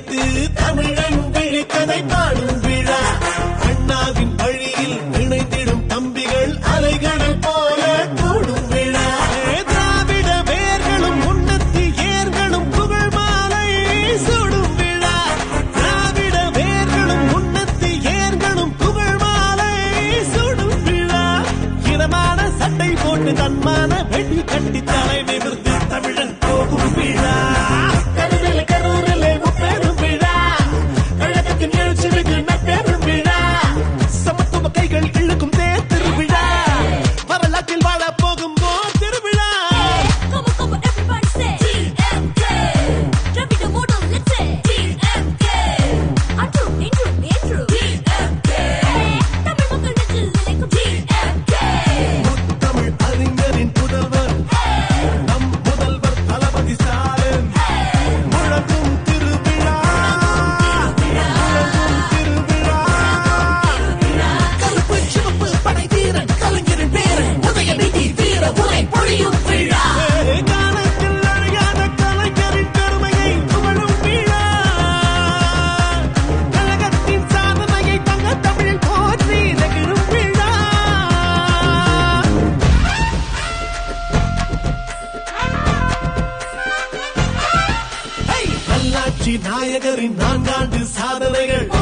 சேர்த்து தமிழன்கள் கதை பாடும் விழா. அண்ணாவின் வழியில் இணைந்திடும் தம்பிகள் அலைகடல் போல கூடும் விழா. திராவிட வேர்களும் உன்னத்தி ஏர்களும் புகழ் மாலை சூடும் விழா. திராவிட வேர்களும் உன்னத்தி ஏர்களும் புகழ் மாலை சூடும் விழா. இனமான சட்டை போட்டு தன்மான புரட்சி நாயகரின் நான்காண்டு சாதனைகள்.